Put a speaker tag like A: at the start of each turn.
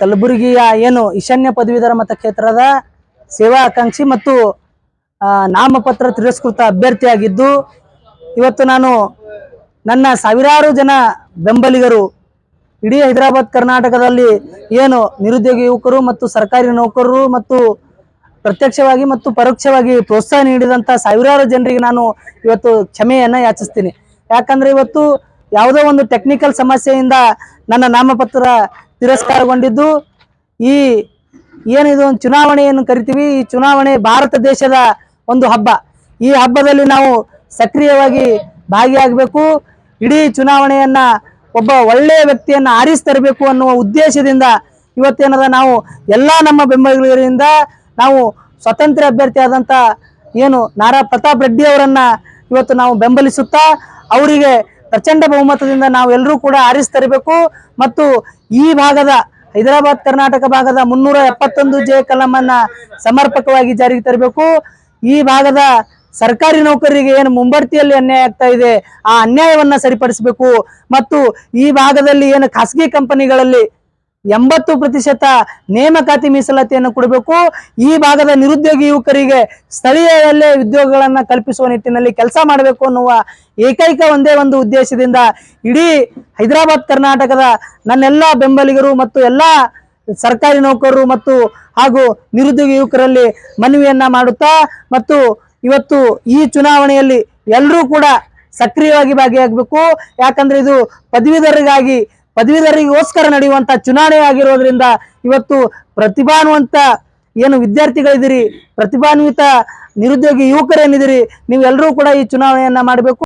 A: ಕಲಬುರಗಿಯ ಏನು ಈಶಾನ್ಯ ಪದವೀಧರ ಮತಕ್ಷೇತ್ರದ ಸೇವಾ ಆಕಾಂಕ್ಷಿ ಮತ್ತು ನಾಮಪತ್ರ ತಿರಸ್ಕೃತ ಅಭ್ಯರ್ಥಿಯಾಗಿದ್ದು, ಇವತ್ತು ನಾನು ನನ್ನ ಸಾವಿರಾರು ಜನ ಬೆಂಬಲಿಗರು, ಇಡೀ ಹೈದರಾಬಾದ್ ಕರ್ನಾಟಕದಲ್ಲಿ ಏನು ನಿರುದ್ಯೋಗಿ ಯುವಕರು ಮತ್ತು ಸರ್ಕಾರಿ ನೌಕರರು ಮತ್ತು ಪ್ರತ್ಯಕ್ಷವಾಗಿ ಮತ್ತು ಪರೋಕ್ಷವಾಗಿ ಪ್ರೋತ್ಸಾಹ ನೀಡಿದಂಥ ಸಾವಿರಾರು ಜನರಿಗೆ ನಾನು ಇವತ್ತು ಕ್ಷಮೆಯನ್ನು ಯಾಚಿಸ್ತೀನಿ. ಯಾಕಂದ್ರೆ ಇವತ್ತು ಯಾವುದೋ ಒಂದು ಟೆಕ್ನಿಕಲ್ ಸಮಸ್ಯೆಯಿಂದ ನನ್ನ ನಾಮಪತ್ರ ತಿರಸ್ಕಾರಗೊಂಡಿದ್ದು. ಈ ಏನಿದು ಒಂದು ಚುನಾವಣೆಯನ್ನು ಕರಿತೀವಿ, ಈ ಚುನಾವಣೆ ಭಾರತ ದೇಶದ ಒಂದು ಹಬ್ಬ. ಈ ಹಬ್ಬದಲ್ಲಿ ನಾವು ಸಕ್ರಿಯವಾಗಿ ಭಾಗಿಯಾಗಬೇಕು. ಇಡೀ ಚುನಾವಣೆಯನ್ನ ಒಬ್ಬ ಒಳ್ಳೆಯ ವ್ಯಕ್ತಿಯನ್ನ ಆರಿಸಿ ತರಬೇಕು ಅನ್ನುವ ಉದ್ದೇಶದಿಂದ ಇವತ್ತೇನದ ನಾವು ಎಲ್ಲ ನಮ್ಮ ಬೆಂಬಲಿಗರಿಂದ ನಾವು ಸ್ವತಂತ್ರ ಅಭ್ಯರ್ಥಿ ಆದಂತ ಏನು ನಾರಾ ಪ್ರತಾಪ್ ರೆಡ್ಡಿ ಅವರನ್ನ ಇವತ್ತು ನಾವು ಬೆಂಬಲಿಸುತ್ತಾ, ಅವರಿಗೆ ಪ್ರಚಂಡ ಬಹುಮತದಿಂದ ನಾವು ಎಲ್ಲರೂ ಕೂಡ ಆರಿಸಿ ತರಬೇಕು. ಮತ್ತು ಈ ಭಾಗದ ಹೈದರಾಬಾದ್ ಕರ್ನಾಟಕ ಭಾಗದ ಮುನ್ನೂರ ಎಪ್ಪತ್ತೊಂದು ಜೆ ಕಲಂ ಅನ್ನ ಸಮರ್ಪಕವಾಗಿ ಜಾರಿಗೆ ತರಬೇಕು. ಈ ಭಾಗದ ಸರ್ಕಾರಿ ನೌಕರರಿಗೆ ಏನು ಮುಂಬಡ್ತಿಯಲ್ಲಿ ಅನ್ಯಾಯ ಆಗ್ತಾ ಇದೆ, ಆ ಅನ್ಯಾಯವನ್ನ ಸರಿಪಡಿಸಬೇಕು. ಮತ್ತು ಈ ಭಾಗದಲ್ಲಿ ಏನು ಖಾಸಗಿ ಕಂಪನಿಗಳಲ್ಲಿ ಎಂಬತ್ತು ಪ್ರತಿಶತ ನೇಮಕಾತಿ ಮೀಸಲಾತಿಯನ್ನು ಕೊಡಬೇಕು. ಈ ಭಾಗದ ನಿರುದ್ಯೋಗಿ ಯುವಕರಿಗೆ ಸ್ಥಳೀಯದಲ್ಲೇ ಉದ್ಯೋಗಗಳನ್ನ ಕಲ್ಪಿಸುವ ನಿಟ್ಟಿನಲ್ಲಿ ಕೆಲಸ ಮಾಡಬೇಕು ಅನ್ನುವ ಏಕೈಕ ಒಂದೇ ಒಂದು ಉದ್ದೇಶದಿಂದ ಇಡೀ ಹೈದರಾಬಾದ್ ಕರ್ನಾಟಕದ ನನ್ನೆಲ್ಲ ಬೆಂಬಲಿಗರು ಮತ್ತು ಎಲ್ಲ ಸರ್ಕಾರಿ ನೌಕರರು ಮತ್ತು ಹಾಗೂ ನಿರುದ್ಯೋಗಿ ಯುವಕರಲ್ಲಿ ಮನವಿಯನ್ನ ಮಾಡುತ್ತಾ ಮತ್ತು ಇವತ್ತು ಈ ಚುನಾವಣೆಯಲ್ಲಿ ಎಲ್ಲರೂ ಕೂಡ ಸಕ್ರಿಯವಾಗಿ ಭಾಗಿಯಾಗಬೇಕು. ಯಾಕಂದ್ರೆ ಇದು ಪದವೀಧರರಿಗಾಗಿ ಪದವೀಧರಿಗೋಸ್ಕರ ನಡೆಯುವಂತ ಚುನಾವಣೆ ಆಗಿರೋದ್ರಿಂದ ಇವತ್ತು ಪ್ರತಿಭಾನ್ವಂತ ಏನು ವಿದ್ಯಾರ್ಥಿಗಳಿದ್ದೀರಿ, ಪ್ರತಿಭಾನ್ವಿತ ನಿರುದ್ಯೋಗಿ ಯುವಕರೇನಿದ್ದೀರಿ, ನೀವೆಲ್ಲರೂ ಕೂಡ ಈ ಚುನಾವಣೆಯನ್ನ ಮಾಡಬೇಕು.